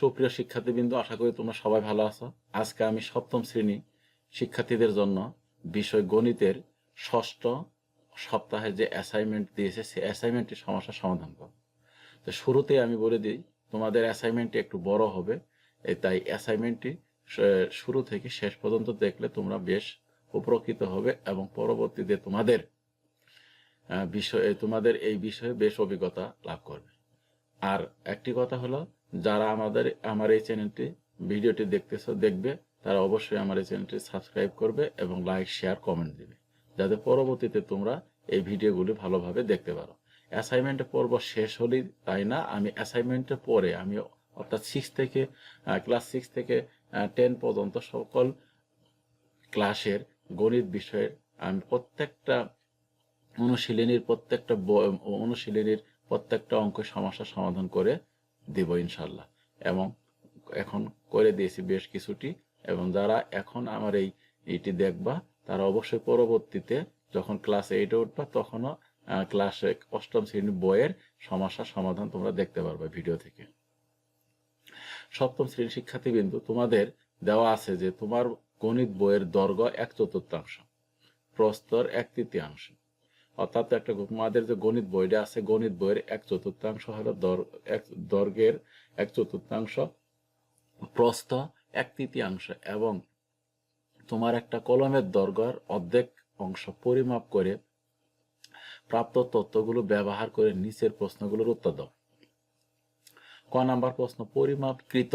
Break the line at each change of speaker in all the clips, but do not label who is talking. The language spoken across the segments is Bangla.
সুপ্রিয় শিক্ষার্থীবৃন্দ, আশা করি তোমরা সবাই ভালো আছো। আজকে আমি সপ্তম শ্রেণি শিক্ষার্থীদের জন্য বিষয় গণিতের ষষ্ঠ সপ্তাহে যে অ্যাসাইনমেন্ট দিয়েছে, সেই অ্যাসাইনমেন্টের সমস্যার সমাধান করব। তো শুরুতে আমি বলে দিই, তোমাদের অ্যাসাইনমেন্টটি একটু বড় হবে তাই অ্যাসাইনমেন্টটি শুরু থেকে শেষ পর্যন্ত দেখলে তোমরা বেশ উপকৃত হবে এবং পরবর্তীতে তোমাদের বিষয়ে তোমাদের এই বিষয়ে বেশ অভিজ্ঞতা লাভ করবে। আর একটি কথা হলো যারা আমাদের, আমার এই চ্যানেলটি, ভিডিওটি দেখতেছ, দেখবে, তারা অবশ্যই আমার এই চ্যানেলটি সাবস্ক্রাইব করবে এবং লাইক, শেয়ার, কমেন্ট দিবে। যাতে পরবর্তীতে তোমরা এই ভিডিওগুলি ভালোভাবে দেখতে পারো। অ্যাসাইনমেন্টের পর্ব শেষ হলেই তাই না? আমি অ্যাসাইনমেন্টের পরে, আমি অর্থাৎ সিক্স থেকে ক্লাস সিক্স থেকে টেন পর্যন্ত সকল ক্লাসের গণিত বিষয়ের, আমি প্রত্যেকটা অনুশীলনীর প্রত্যেকটা অনুশীলনীর প্রত্যেকটা অঙ্ক সমস্যা সমাধান করে দিব ইনশাল্লাহ। এবং এখন করে দিয়েছি বেশ কিছুটি, এবং যারা এখন আমার এই, এইটি দেখবা, তারা অবশ্যই পরবর্তীতে যখন ক্লাস এইটে উঠবা, তখনও ক্লাস অষ্টম শ্রেণির বইয়ের সমস্যার সমাধান তোমরা দেখতে পারবে ভিডিও থেকে। সপ্তম শ্রেণির শিক্ষার্থীবৃন্দু, তোমাদের দেওয়া আছে যে তোমার গণিত বইয়ের দৈর্ঘ্য এক চতুর্থাংশ, প্রস্তর এক তৃতীয়াংশ। অর্থাৎ একটা তোমাদের যে গণিত বইটা আছে, গণিত বইয়ের এক চতুর্থাংশ হলো এক দৈর্ঘ্যের এক চতুর্থাংশ প্রস্থ, এক তৃতীয়াংশ এবং তোমার একটা কলমের দৈর্ঘ্যের অর্ধেক অংশ পরিমাপ করে প্রাপ্ত তথ্যগুলো ব্যবহার করে নিচের প্রশ্নগুলোর উত্তর দাও। ক নাম্বার প্রশ্ন, পরিমাপকৃত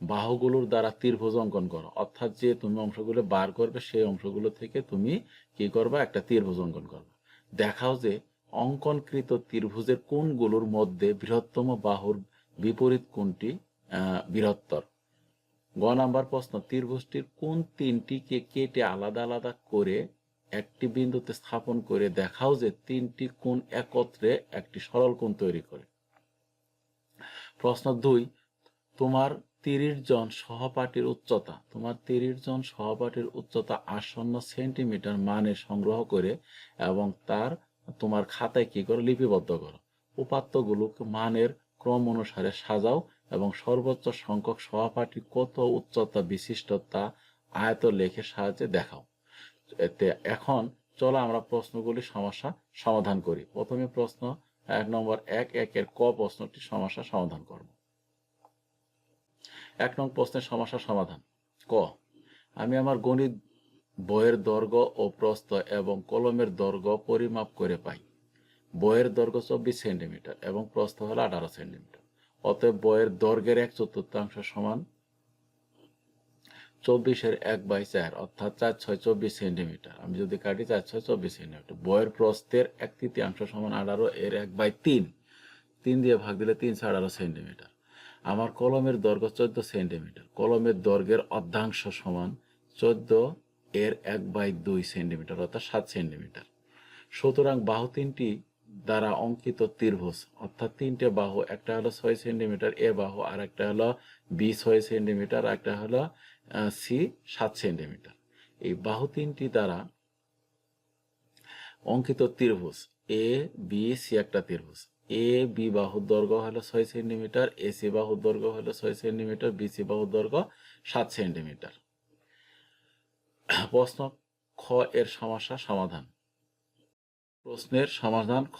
বাহুগুলোর দ্বারা ত্রিভুজ অঙ্কন করো। অর্থাৎ যে তুমি অংশগুলো বার করবে, সেই অংশগুলো থেকে তুমি কি করবে? একটা ত্রিভুজ অঙ্কন করবে। দেখাও যে অঙ্কনকৃত ত্রিভুজের কোণগুলোর মধ্যে বৃহত্তম বাহুর বিপরীত কোণটি বৃহত্তর। গ নাম্বার প্রশ্ন, ত্রিভুজটির কোন তিনটিকে কেটে আলাদা আলাদা করে একটি বিন্দুতে স্থাপন করে দেখাও যে তিনটি কোণ একত্রে একটি সরল কোণ তৈরি করে। প্রশ্ন দুই, তোমার তিরিশ জন সহপাঠীর উচ্চতা, তোমার তিরিশ জন সহপাঠীর উচ্চতা আসন্ন সেন্টিমিটার মানে সংগ্রহ করে এবং তার, তোমার খাতায় কি করো? লিপিবদ্ধ করো। উপাত্তগুলোকে মানের ক্রম অনুসারে সাজাও এবং সর্বোচ্চ সংখ্যক সহপাঠী কত উচ্চতা বিশিষ্ট তা আয়ত লেখের সাহায্যে দেখাও। এতে এখন চলো আমরা প্রশ্নগুলি সমস্যা সমাধান করি। প্রথমে প্রশ্ন এক নম্বর এক একের ক প্রশ্নটি সমস্যা সমাধান করব। এক নং প্রশ্নের সমস্যা সমাধান। ক, আমি আমার গণিত বইয়ের দৈর্ঘ্য ও প্রস্থ এবং কলমের দৈর্ঘ্য পরিমাপ করে পাই। বইয়ের দৈর্ঘ্য চব্বিশ সেন্টিমিটার এবং প্রস্থ হলো আঠারো সেন্টিমিটার। অতএব বইয়ের দৈর্ঘ্যের এক চতুর্থাংশ সমান চব্বিশের এক বাই চার, অর্থাৎ চার ছয় চব্বিশ সেন্টিমিটার। আমি যদি কাটি চার ছয় চব্বিশ সেন্টিমিটার, বইয়ের প্রস্থের এক তৃতীয়াংশ সমান আঠারো, এর এক বাই তিন। তিন দিয়ে ভাগ দিলে তিনশো আঠারো সেন্টিমিটার। আমার কলমের দৈর্ঘ্য চোদ্দ সেন্টিমিটার। কলমের দৈর্ঘ্যের অর্ধাংশ সমান চোদ্দ এর এক বাই দুই সেন্টিমিটার, অর্থাৎ সাত সেন্টিমিটার। সুতরাং বাহু তিনটি দ্বারা অঙ্কিত ত্রিভুজ, অর্থাৎ তিনটে বাহু, একটা হলো ছয় সেন্টিমিটার, এ বাহু আর একটা হলো বি ছয় সেন্টিমিটার একটা হলো সি সাত সেন্টিমিটার। এই বাহু তিনটি দ্বারা অঙ্কিত ত্রিভুজ, এ, বি, সি একটা ত্রিভুজ। এ বি বাহুর দৈর্ঘ্য হলো ছয় সেন্টিমিটার এ সি বাহুর দৈর্ঘ্য হলো ছয় সেন্টিমিটার বি সি বাহুর দৈর্ঘ্য সাত সেন্টিমিটার। প্রশ্ন খ এর সমস্যা সমাধান। প্রশ্নের সমাধান খ।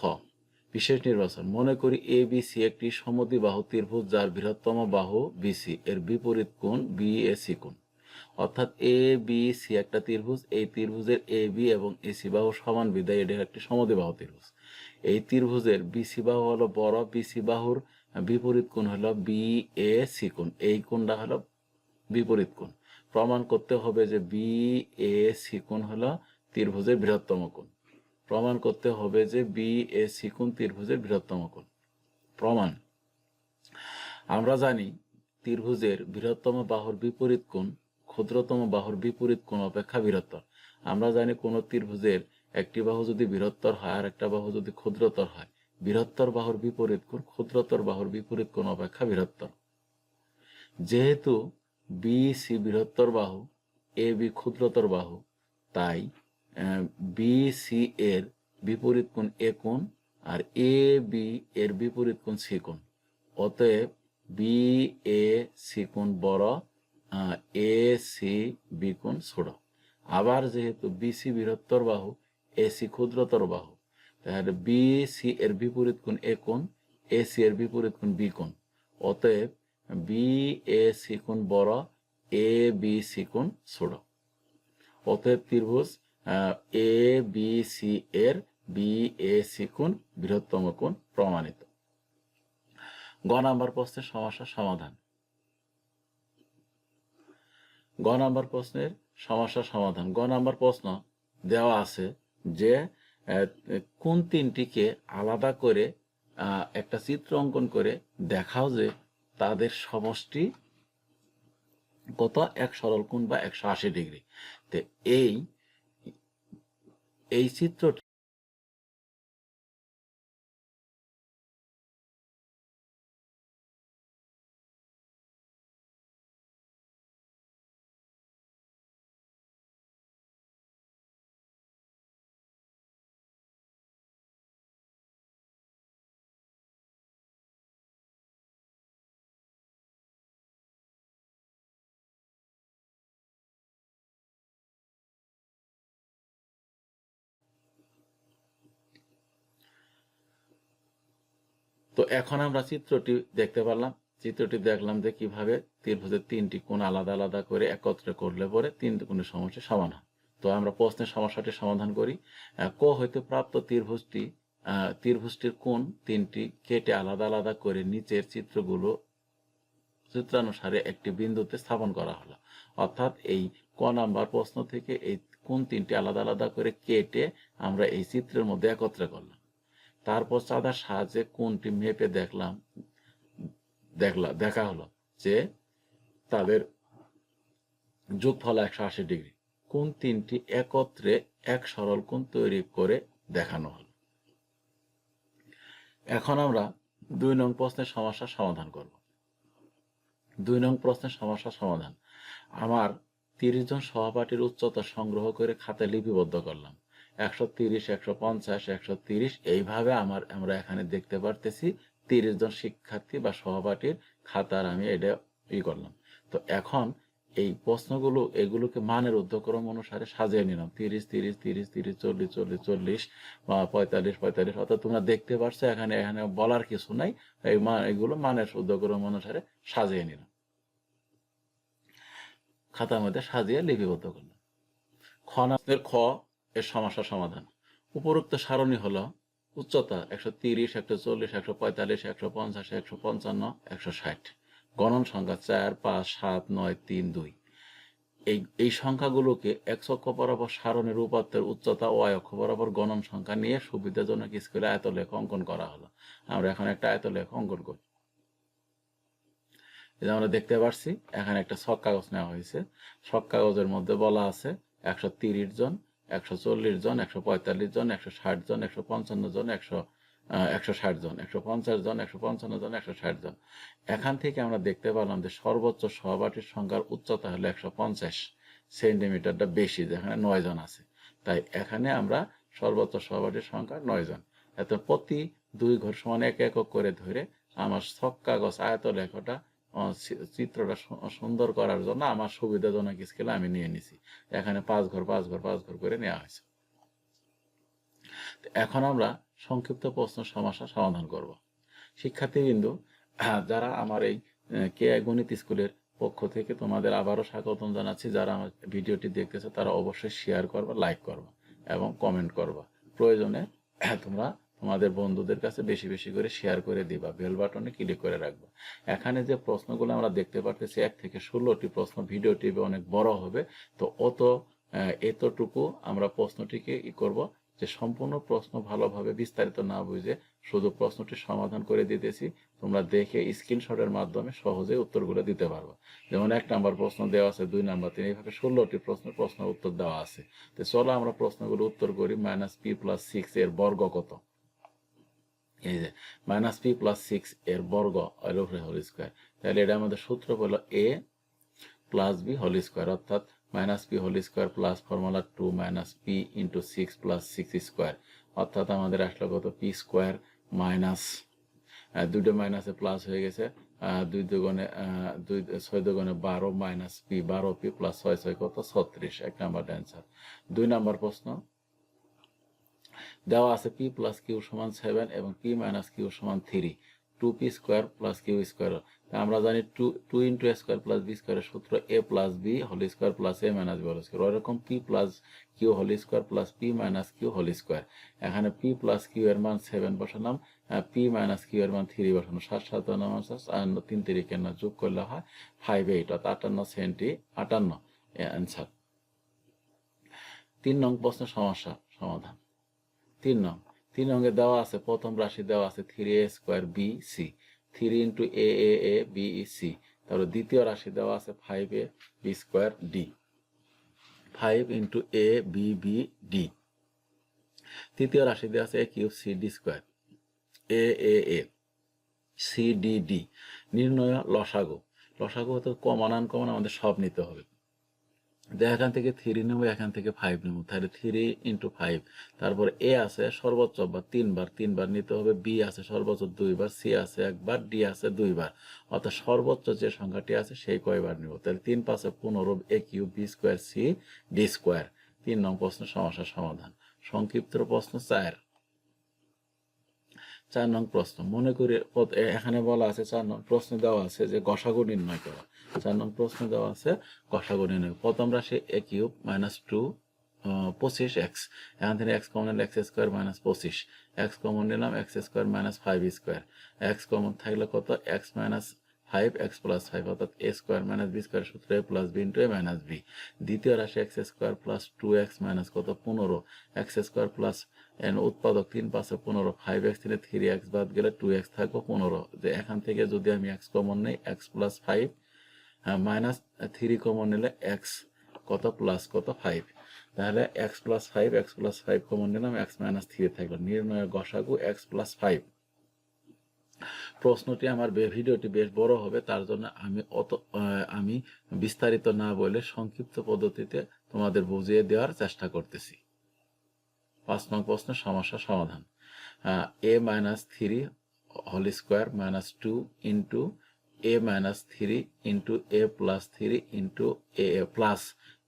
বিশেষ নির্বাচন। মনে করি এ বি সি একটি সমদ্বিবাহু ত্রিভুজ যার বৃহত্তম বাহু বিসি এর বিপরীত কোণ বি এ সি কোণ। অর্থাৎ এ বি সি একটা ত্রিভুজ, এই ত্রিভুজের এ বি এবং এসি বাহু সমান বিদায়, এটি একটি সমদ্বিবাহু ত্রিভুজ। এই ত্রিভুজের বিসি বাহু হলো বড় বিসি বাহুর বিপরীত কোণ হলো বি এ সি কোণ। এই কোণটা হলো বিপরীত কোণ। প্রমাণ করতে হবে যে বি এ সি কোণ হলো ত্রিভুজের বৃহত্তম কোণ। প্রমাণ করতে হবে যে বি এ সি কোণ ত্রিভুজের বৃহত্তম কোণ। প্রমাণ। আমরা জানি ত্রিভুজের বৃহত্তম বাহুর বিপরীত কোণ ক্ষুদ্রতম বাহুর বিপরীত কোণ অপেক্ষা বৃহত্তর। আমরা জানি কোন ত্রিভুজের একটি বাহু যদি বৃহত্তর হয়, আর একটা বাহু যদি ক্ষুদ্রতর হয়। বৃহত্তর বাহুর বিপরীত কোণ, ক্ষুদ্রতর বাহুর বিপরীত কোণ অপেক্ষা বৃহত্তর। যেহেতু বি সি বৃহত্তর বাহু এ বি ক্ষুদ্রতর বাহু, তাই বি সি এর বিপরীত কোণ এ কোণ, আর এ বি এর বিপরীত কোণ সি কোণ। অতএব বি এ সি কোণ বড় এ সি বি কোণ ছোট। আবার যেহেতু বিসি বৃহত্তর বাহু এসি ক্ষুদ্রতর বাহু। তাহলে বি সি এর বিপরীত কোণ এ কোণ এ সি এর বিপরীত কোণ বি কোণ। অতএব বি এ সি কোণ বড় এ বি সি কোণ ছোট। অতএব ত্রিভুজ এ বি সি এর বি এ সি কোণ বৃহত্তম কোণ প্রমাণিত। গ নাম্বার প্রশ্নের সমস্যার সমাধান। গ নাম্বার প্রশ্নের সমস্যার সমাধান। গ নাম্বার প্রশ্ন দেওয়া আছে যে কোন তিনটিকে আলাদা করে একটা চিত্র অঙ্কন করে দেখাও যে তাদের সমষ্টি কত, এক সরল কোণ বা একশো আশি ডিগ্রি। তো এই এই চিত্রটি তো এখন আমরা চিত্রটি দেখতে পারলাম। চিত্রটি দেখলাম যে কীভাবে ত্রিভুজের তিনটি কোণ আলাদা আলাদা করে একত্রে করলে পরে তিন কোণের সমস্যা সমাধান তো আমরা প্রশ্নের সমস্যাটি সমাধান করি। ক হইতে প্রাপ্ত ত্রিভুজটি ত্রিভুজটির কোণ তিনটি কেটে আলাদা আলাদা করে নিচের চিত্রগুলো চিত্রানুসারে একটি বিন্দুতে স্থাপন করা হলো। অর্থাৎ এই ক নাম্বার প্রশ্ন থেকে এই কোন তিনটি আলাদা আলাদা করে কেটে আমরা এই চিত্রের মধ্যে একত্রে করলাম। তারপর চাঁদার সাহায্যে কোনটি মেপে দেখলাম দেখলাম দেখা হলো যে তাদের যোগফল একশো আশি ডিগ্রি। কোন তিনটি একত্রে এক সরল কোণ তৈরি করে দেখানো হলো। এখন আমরা দুই নং প্রশ্নের সমস্যার সমাধান করব। দুই নং প্রশ্নের সমস্যার সমাধান। আমার তিরিশ জন সহপাঠীর উচ্চতা সংগ্রহ করে খাতে লিপিবদ্ধ করলাম। একশো তিরিশ, একশো পঞ্চাশ, একশো তিরিশ, এইভাবে আমার, আমরা এখানে দেখতে পারতেছি তিরিশ জন শিক্ষার্থী বা সহপাঠীর খাতার আমি এটা ই করলাম। তো এখন এই প্রশ্নগুলো, এগুলোকে মানের উদ্যক্রম অনুসারে সাজিয়ে নিলাম। তিরিশ তিরিশ তিরিশ তিরিশ, চল্লিশ চল্লিশ চল্লিশ বা পঁয়তাল্লিশ পঁয়তাল্লিশ, অর্থাৎ তোমরা দেখতে পারছ এখানে এখানে বলার কিছু নাই। এই এগুলো মানের উদ্যক্রম অনুসারে সাজিয়ে নিলাম। খাতার মধ্যে সাজিয়ে লিপিবদ্ধ করলাম। খ এর সমস্যা সমাধান। উপরোক্ত সারণী হলো উচ্চতা একশো তিরিশ, একশো চল্লিশ, একশো পঁয়তাল্লিশ, একশো পঞ্চাশ, একশো পঞ্চান্ন, একশো ষাট। গণন সংখ্যা চার, পাঁচ, সাত, নয়, তিন, দুই। এই এই সংখ্যাগুলোকে এক অক্ষ বরাবর সারণের উপাত্তের উচ্চতা ও অক্ষ বরাবর গণন সংখ্যা নিয়ে সুবিধাজনক স্কেলে আয়তলেখ অঙ্কন করা হলো। আমরা এখন একটা আয়তলেখ অঙ্কন করি। আমরা দেখতে পাচ্ছি এখানে একটা ছক কাগজ নেওয়া হয়েছে। ছক কাগজের মধ্যে বলা আছে একশো জন একশো চল্লিশ জন, একশো পঁয়তাল্লিশ জন, একশো ষাট জন, একশো পঞ্চান্ন জন, একশো একশো ষাট জন, একশো পঞ্চাশ জন, একশো পঞ্চান্ন জন, একশো ষাট জন। এখান থেকে আমরা দেখতে পারলাম যে সর্বোচ্চ সহপাঠীর সংখ্যার উচ্চতা হলো একশো পঞ্চাশ সেন্টিমিটারটা বেশি, যেখানে নয় জন আছে। তাই এখানে আমরা সর্বোচ্চ সহপাঠীর সংখ্যা নয় জন। এত প্রতি দুই ঘর সমান এক একক করে ধরে আমার ছক কাগজ আয়ত লেখাটা চিত্রটা সুন্দর করার জন্য আমার সুবিধাজনক স্কেলে আমি নিয়ে নিছি। এখানে পাঁচ ঘর পাঁচ ঘর পাঁচ ঘর করে নেওয়া হয়েছে। এখন আমরা সংক্ষিপ্ত প্রশ্ন সমস্যা সমাধান করব। শিক্ষার্থীবৃন্দ যারা আমার এই কে গণিত স্কুলের পক্ষ থেকে তোমাদের আবারও স্বাগতম জানাচ্ছি। যারা আমার ভিডিওটি দেখতেছে, তারা অবশ্যই শেয়ার করবা লাইক করবা এবং কমেন্ট করবা। প্রয়োজনে তোমরা তোমাদের বন্ধুদের কাছে বেশি বেশি করে শেয়ার করে দিবা। বেল বাটনে ক্লিক করে রাখবা। এখানে যে প্রশ্নগুলো আমরা দেখতে পারতেছি, এক থেকে ষোলোটি প্রশ্ন ভিডিওটি অনেক বড় হবে। তো অত এতটুকু আমরা প্রশ্নটিকে ই করব যে সম্পূর্ণ প্রশ্ন ভালোভাবে বিস্তারিত না বুঝে শুধু প্রশ্নটি সমাধান করে দিতেছি। তোমরা দেখে স্ক্রিনশটের মাধ্যমে সহজে উত্তরগুলো দিতে পারবে। যেমন এক নাম্বার প্রশ্ন দেওয়া আছে, দুই নাম্বার তিন, এইভাবে ষোলোটি প্রশ্নের প্রশ্ন উত্তর দেওয়া আছে। তো চলো আমরা প্রশ্নগুলো উত্তর করি মাইনাস পি প্লাস সিক্স এর বর্গ কত? এই যে মাইনাস পি প্লাস সিক্স এর বর্গ হোল স্কোয়ার তাহলে এটা আমাদের সূত্র হলো A plus B whole square অর্থাৎ minus P whole square plus formula two minus P into six plus six square অর্থাৎ আমাদের আসলে কত? পি স্কোয়ার মাইনাস দুটো মাইনাসে প্লাস হয়ে গেছে দুই দুগুণে দুই, ছয় দুগুণে বারো মাইনাস পি বারো পি প্লাস ছয় ছয় কত? ছত্রিশ, এক নাম্বার অ্যান্সার দুই নাম্বার প্রশ্ন দেওয়া আছে পি প্লাস কিউ সমান সেভেন এবং পি মাইনাস কিউ সমান three two P square plus Q square আমরা জানি two two into A square plus B স্কোয়ারের সূত্র A plus B whole square plus A minus B whole square ওইরকম P plus Q whole square plus P minus Q whole square এখানে পি প্লাস কিউ এর মান সেভেন বসালাম। পি মাইনাস কিউ এর মান থ্রি বসানো। সাত সাত আটান্ন তিন তিরিকে না যোগ করলে হয় ফাইভ এইট অর্থাৎ আটান্ন সেন্টি আটান্ন। অ্যান্সার তিন নং প্রশ্ন সমস্যা, সমাধান। তিন নং, তিন অঙ্গে দেওয়া আছে, প্রথম রাশি দেওয়া আছে three A square B C three into A A A B E C তারপরে দ্বিতীয় রাশি দেওয়া আছে five A B square D five into A B B D তৃতীয় রাশি দেওয়া আছে A cube C D square A A A C D D নির্ণয় লসাগু লসাগু হতে কমন আমাদের সব নিতে হবে। এখান থেকে থ্রি নেব, এখান থেকে ফাইভ নেব। তাহলে থ্রি ইন্টু ফাইভ তারপর এ আছে সর্বোচ্চ বা তিনবার। তিনবার নিতে হবে বি আছে সর্বোচ্চ দুইবার সি আছে একবার ডি আছে দুইবার। অর্থাৎ সর্বোচ্চ যে সংখ্যাটি আছে সেই কয়বার নেব? তাহলে তিন পাঁচে পনেরো A Q B square C D square তিন নং প্রশ্ন সমস্যার সমাধান। সংক্ষিপ্ত প্রশ্ন চার। চার নং প্রশ্ন। মনে করি এখানে বলা আছে, চার নং প্রশ্নে দেওয়া আছে যে গসাগু নির্ণয় করা। চার নং প্রশ্নে দেওয়া আছে গসাগু নির্ণয়। প্রথম রাশি এ কিউব মাইনাস টু পঁচিশ এক্স এখান থেকে এক্স কমন নিলে এক্স স্কোয়ার মাইনাস পঁচিশ। এক্স কমন নিলাম X square minus five square X common থাকলে কত? X minus five X plus five অর্থাৎ A square minus B square সূত্র plus B into A minus B দ্বিতীয় রাশি X square plus two X minus কত? পনেরো। এক্স স্কোয়ার প্লাস এন উৎপাদক তিন পাঁচে পনেরো। ফাইভ এক্স থেকে থ্রি এক্স বাদ গেলে টু এক্স থাকবে পনেরো। যে এখান থেকে যদি আমি এক্স কমন নেই X plus five minus three common নিলে এক্স কত প্লাস কত ফাইভ তাহলে X plus five X plus five common নিলাম এক্স মাইনাস থ্রি থাকল। নির্ণয় গসাগু এক্স প্লাস ফাইভ প্রশ্নটি আমার ভিডিওটি বেশ বড় হবে, তার জন্য আমি অত আমি বিস্তারিত না বলে সংক্ষিপ্ত পদ্ধতিতে তোমাদের বুঝিয়ে দেওয়ার চেষ্টা করতেছি। পাঁচ নং প্রশ্ন, সমস্যা সমাধান। A minus three whole square minus two into A minus three into A plus three into A plus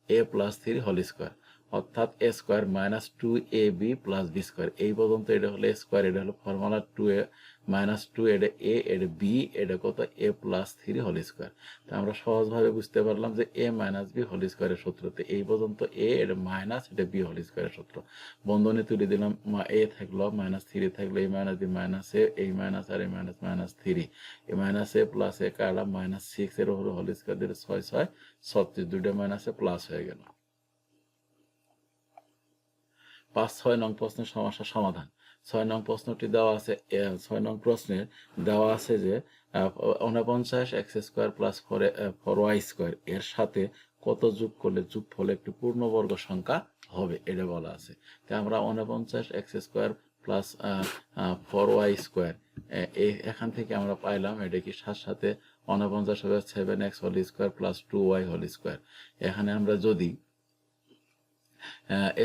A plus three whole square অর্থাৎ A square minus two A B plus B square এই পর্যন্ত এটা হলো স্কোয়ার এটা হলো formula two A minus two এটা এ এটা বি এটা কত? A plus three whole square তা আমরা সহজভাবে বুঝতে পারলাম যে এ মাইনাস বি হোল স্কোয়ারের সূত্রতে। এই পর্যন্ত এ এটা মাইনাস এটা বি হোল স্কোয়ারের সূত্র। বন্ধনে তুলে দিলাম এ থাকল মাইনাস থ্রি থাকল এই মাইনাস বি মাইনাস এ এই মাইনাস আর এই minus minus three A minus A plus A কাটা মাইনাস সিক্স এর হলো হোল স্কোয়ার দিলে ছয় ছয়, ছত্রিশ। দুইটা মাইনাসে প্লাস হয়ে গেল। পাঁচ ছয় নং প্রশ্নের সমস্যার সমাধান। ছয় নং প্রশ্নটি দেওয়া আছে ছয় নং প্রশ্নের দেওয়া আছে যে উনপঞ্চাশ X square plus four four Y square এর সাথে কত যোগ করলে যোগ ফলে একটি পূর্ণবর্গ সংখ্যা হবে এটা বলা আছে। তো আমরা উনপঞ্চাশ X square plus four Y square এখান থেকে আমরা পাইলাম এটা কি সাত সাথে উনপঞ্চাশ হবে seven X whole square plus two Y whole square. এখানে আমরা যদি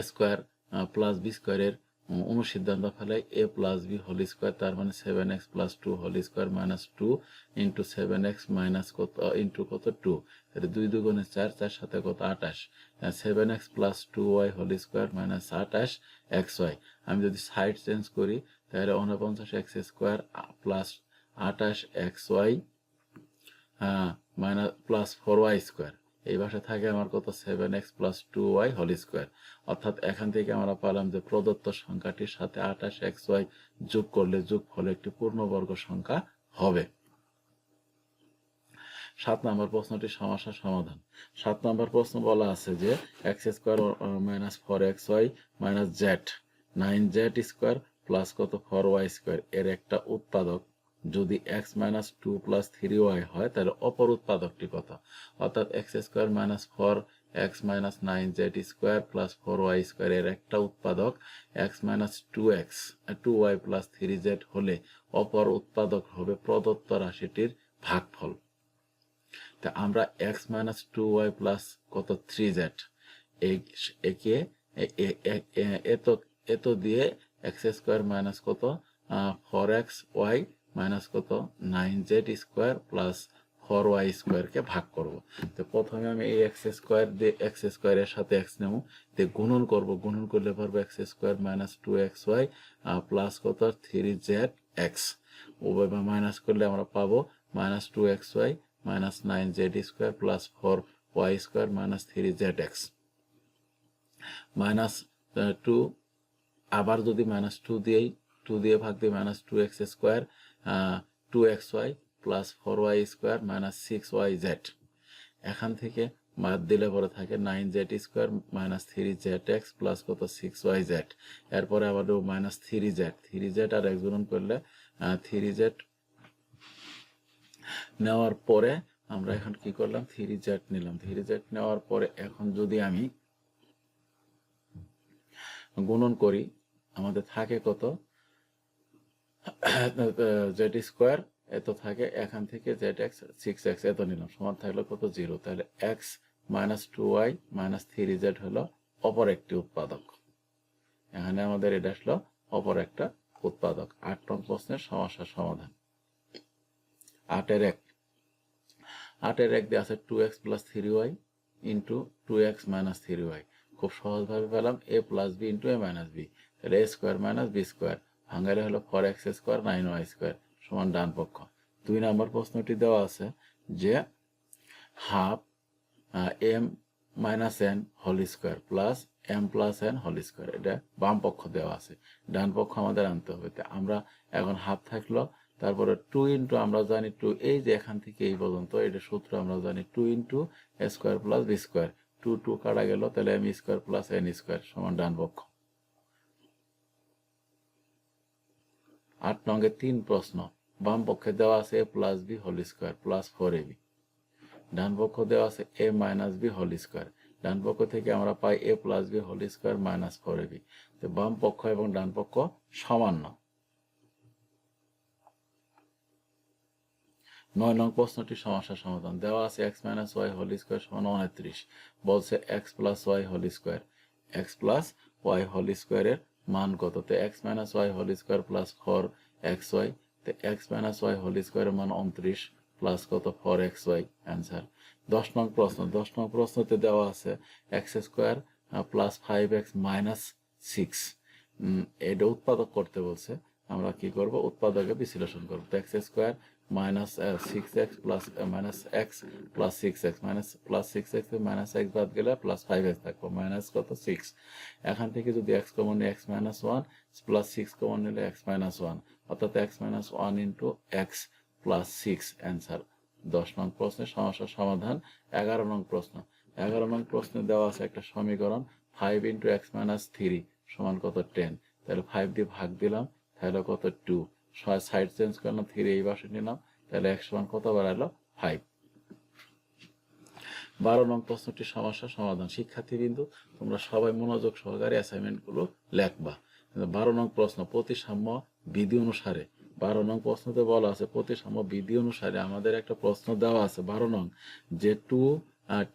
স্কোয়ার প্লাস বি স্কোয়ারের অনুসিদ্ধান্ত ফেলে A plus B whole square তার মানে seven X plus two whole square minus two into seven X minus কত ইন্টু কত টু তাহলে দুই দুগুণে চার চার সাথে কত আঠাশ? Seven X plus two Y whole square minus আঠাশ এক্স ওয়াই আমি যদি সাইড চেঞ্জ করি, তাহলে উনপঞ্চাশ এক্স স্কোয়ার প্লাস আঠাশ X Y minus plus four Y square এই ভাষা থাকে আমার কত seven X plus two Y whole square অর্থাৎ এখান থেকে আমরা পেলাম যে প্রদত্ত সংখ্যাটির সাথে আঠাশ এক্স ওয়াই যোগ করলে যোগ ফলে একটি পূর্ণবর্গ সংখ্যা হবে। সাত নম্বর প্রশ্নটির সমস্যার সমাধান। সাত নম্বর প্রশ্ন বলা আছে যে X square minus four X Y minus Z nine Z square plus কত? ফোর ওয়াই স্কোয়ার এর একটা উৎপাদক যদি X minus two plus three Y হয়, তাহলে অপর উৎপাদকটি কত? অর্থাৎ X square minus four X minus nine Z square plus four Y square এর একটা উৎপাদক X minus two X two Y plus three Z হলে অপর উৎপাদক হবে প্রদত্ত রাশিটির ভাগফল। তা আমরা X minus two Y plus কত? থ্রি জেড একে এত এত দিয়ে এক্স স্কোয়ার মাইনাস কত? ফোর এক্স ওয়াই মাইনাস কত? Nine Z square plus four Y স্কোয়ারকে ভাগ করব। তো প্রথমে আমি এই এক্স স্কোয়ার দিয়ে এক্স স্কোয়ারের সাথে এক্স নেব। দিয়ে গুণন করব। গুণন করলে পারব X square minus two X Y plus কত? থ্রি জেড এক্স উভয় মাইনাস করলে আমরা পাবো minus two X Y minus nine Z square plus four Y square minus three Z X minus two আবার যদি মাইনাস টু দিয়েই টু দিয়ে ভাগ দিই minus two X square two X Y plus four Y square minus six Y Z এখান থেকে বাদ দিলে পরে থাকে nine Z square minus three Z X plus কত? সিক্স ওয়াই জেড এরপরে আবার minus three Z three Z আর এক গুণন করলে থ্রি জেড নেওয়ার পরে আমরা এখন কি করলাম? থ্রি জেড নিলাম। থ্রি জেড নেওয়ার পরে এখন যদি আমি গুণন করি, আমাদের থাকে কত? জেড স্কোয়ার এত থাকে, এখান থেকে জেড এক্স সিক্স এক্স এত নিলাম। সমান থাকল কত? জিরো তাহলে X minus two Y minus three Z হলো অপর একটি উৎপাদক। এখানে আমাদের এটা আসলো অপর একটা উৎপাদক। আট নং প্রশ্নের সমস্যার সমাধান। আটের এক। আটের এক দিয়ে আছে two X plus three Y into two X minus three Y খুব সহজভাবে পেলাম A plus B into A minus B তাহলে A square minus B square ভাঙালে হলো four X square nine Y square সমান ডান পক্ষ। দুই নম্বর প্রশ্নটি দেওয়া আছে যে half M minus N whole square plus M plus N whole square এটা বাম পক্ষ দেওয়া আছে। ডান পক্ষ আমাদের আনতে হবে। তো আমরা এখন হাফ থাকল, তারপরে টু ইন্টু আমরা জানি টু এই যে এখান থেকে এই পর্যন্ত, এটা সূত্র আমরা জানি two into square plus B square two two কাটা গেল, তাহলে M square plus N square সমান ডান পক্ষ। আট নঙ্গে তিন প্রশ্ন। বাম পক্ষে দেওয়া আছে A plus B whole square, plus four A B. ডান পক্ষ দেওয়া আছে A minus B whole square. ডান পক্ষ থেকে আমরা পাই A plus B whole square minus four A B. তো বাম পক্ষ এবং ডান পক্ষ সমান না। নয় নং প্রশ্নটি সমস্যার সমাধান। দেওয়া আছে x minus y whole square সমান উনত্রিশ। বলছে x plus y whole square. X plus y whole স্কোয়ারের মান কত? তো x minus y whole square plus four x y তো এক্স মাইনাস ওয়াই হোল স্কোয়ারের মান উনত্রিশ প্লাস কত? ফোর এক্স ওয়াই অ্যান্সার দশ নং প্রশ্ন। দশ নং প্রশ্নতে দেওয়া আছে x square plus five x minus six এটা উৎপাদক করতে বলছে। আমরা কি করব? উৎপাদকে বিশ্লেষণ করব। X square minus six x plus minus x plus six x minus plus six x minus x বাদ গেলে প্লাস ফাইভ এক্স থাকব। মাইনাস কত? সিক্স এখান থেকে যদি x common x minus one plus six common নিলে এক্স মাইনাস ওয়ান অর্থাৎ x minus one into x plus six answer দশ নং প্রশ্নের সমস্যার সমাধান, এগারো নং প্রশ্ন। এগারো নং প্রশ্নে দেওয়া আছে একটা সমীকরণ five into x minus three সমান কত? টেন তাহলে ফাইভ দিয়ে ভাগ দিলাম, তাহলে কত? টু সাইড চেঞ্জ করলাম থ্রি এই পাশে নিলাম তাহলে এক সমান কত বাড়ালো ফাইভ বারো নং প্রশ্নটি সমস্যার সমাধান। শিক্ষার্থীবৃন্দ তোমরা সবাই মনোযোগ সহকারে অ্যাসাইনমেন্টগুলো লেখবা। বারো নং প্রশ্ন, প্রতিসাম্য বিধি অনুসারে। বারো নং প্রশ্নতে বলা আছে, প্রতিসাম্য বিধি অনুসারে আমাদের একটা প্রশ্ন দেওয়া আছে, বারো নং, যে two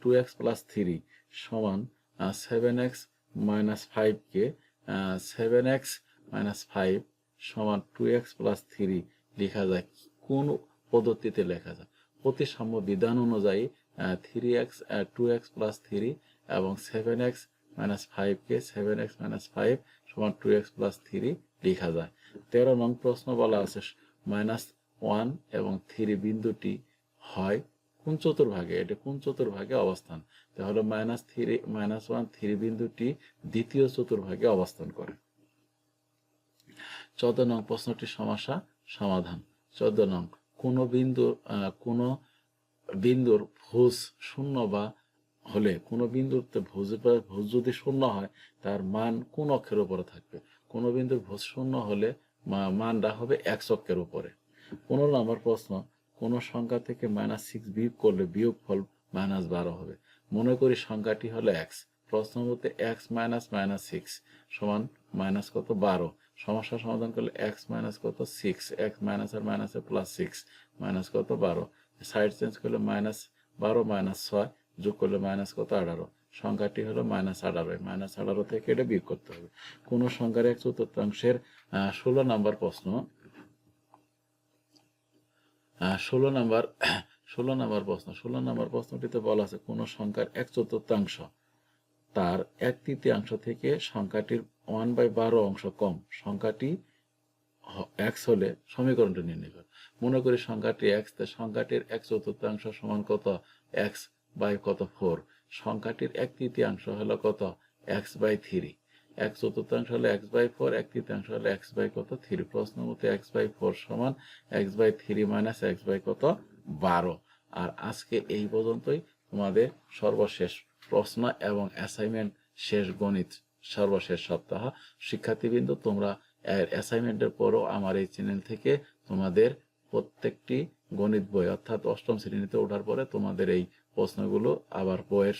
two x plus three সমান সেভেন এক্স মাইনাস ফাইভকে সেভেন এক্স মাইনাস ফাইভ সমান টু এক্স প্লাস থ্রি লেখা যায়। কোন পদ্ধতিতে লেখা যায়? প্রতিসাম্য বিধান অনুযায়ী three x two x plus three এবং সেভেন এক্স মাইনাস ফাইভকে সেভেন এক্স মাইনাস ফাইভ সমান টু এক্স প্লাস থ্রি লেখা যায়। তেরো নং প্রশ্ন বলা আছে মাইনাস ওয়ান এবং থ্রি বিন্দুটি হয় কোন চতুর্ভাগে? এটা কোন চতুর্ভাগে অবস্থান? তাহলে minus three minus one three বিন্দুটি দ্বিতীয় চতুর্ভাগে অবস্থান করে। চোদ্দ নং প্রশ্নটির সমস্যা, সমাধান। চোদ্দ নং, কোন বিন্দু কোন বিন্দুর ভোজ শূন্য বা হলে, কোন বিন্দুর ভুজ, ভোজ যদি শূন্য হয়, তার মান কোন অক্ষের উপরে থাকবে? কোন বিন্দুর ভোজ শূন্য হলে মানটা হবে এক অক্ষের উপরে। পনেরো নম্বর প্রশ্ন, কোন সংখ্যা থেকে মাইনাস সিক্স বিয়োগ করলে বিয়োগ ফল মাইনাস বারো হবে? মনে করি সংখ্যাটি হলো এক্স প্রশ্ন মতে এক্স মাইনাস মাইনাস সিক্স সমান মাইনাস কত? বারো। সমস্যা সমাধান করলে এক্স মাইনাস কত? সিক্স এক্স মাইনাস আর মাইনাসে প্লাস সিক্স মাইনাস কত? বারো। সাইড চেঞ্জ করলে মাইনাস বারো মাইনাস ছয়, যোগ করলে মাইনাস কত? আঠারো। সংখ্যাটি হলো মাইনাস আঠারো। মাইনাস আঠারো থেকে এটা বিয়োগ করতে হবে। কোন সংখ্যার এক চতুর্থাংশের ষোলো নাম্বার প্রশ্ন। ষোলো নাম্বার ষোলো নাম্বার প্রশ্ন। ষোলো নাম্বার প্রশ্নটিতে বলা আছে কোন সংখ্যার এক চতুর্থাংশ। তার এক তৃতীয়াংশ থেকে সংখ্যাটির ওয়ান বাই বারো অংশ কম। সংখ্যাটি এক্স হলে সমীকরণটি নির্ণয় করো মনে করি সংখ্যাটি এক্স সংখ্যাটির এক চতুর্থাংশ সমান কত? এক্স বাই কত? ফোর সংখ্যাটির এক তৃতীয়াংশ হলো কত? এক্স বাই থ্রি এক চতুর্থাংশ হলো এক্স বাই ফোর এক তৃতীয়াংশ হলো এক্স বাই কত? থ্রি প্রশ্ন মতে এক্স বাই ফোর সমান x by three minus x by কত? বারো। আর আজকে এই পর্যন্তই। তোমাদের সর্বশেষ প্রশ্ন এবং অ্যাসাইনমেন্ট শেষ গণিত সর্বশেষ সপ্তাহ। শিক্ষার্থীবৃন্দ, তোমরা অ্যাসাইনমেন্টের পরও আমার এই চ্যানেল থেকে তোমাদের প্রত্যেকটি গণিত বই, অর্থাৎ অষ্টম শ্রেণীতে ওঠার পরে তোমাদের এই প্রশ্নগুলো আবার বইয়ের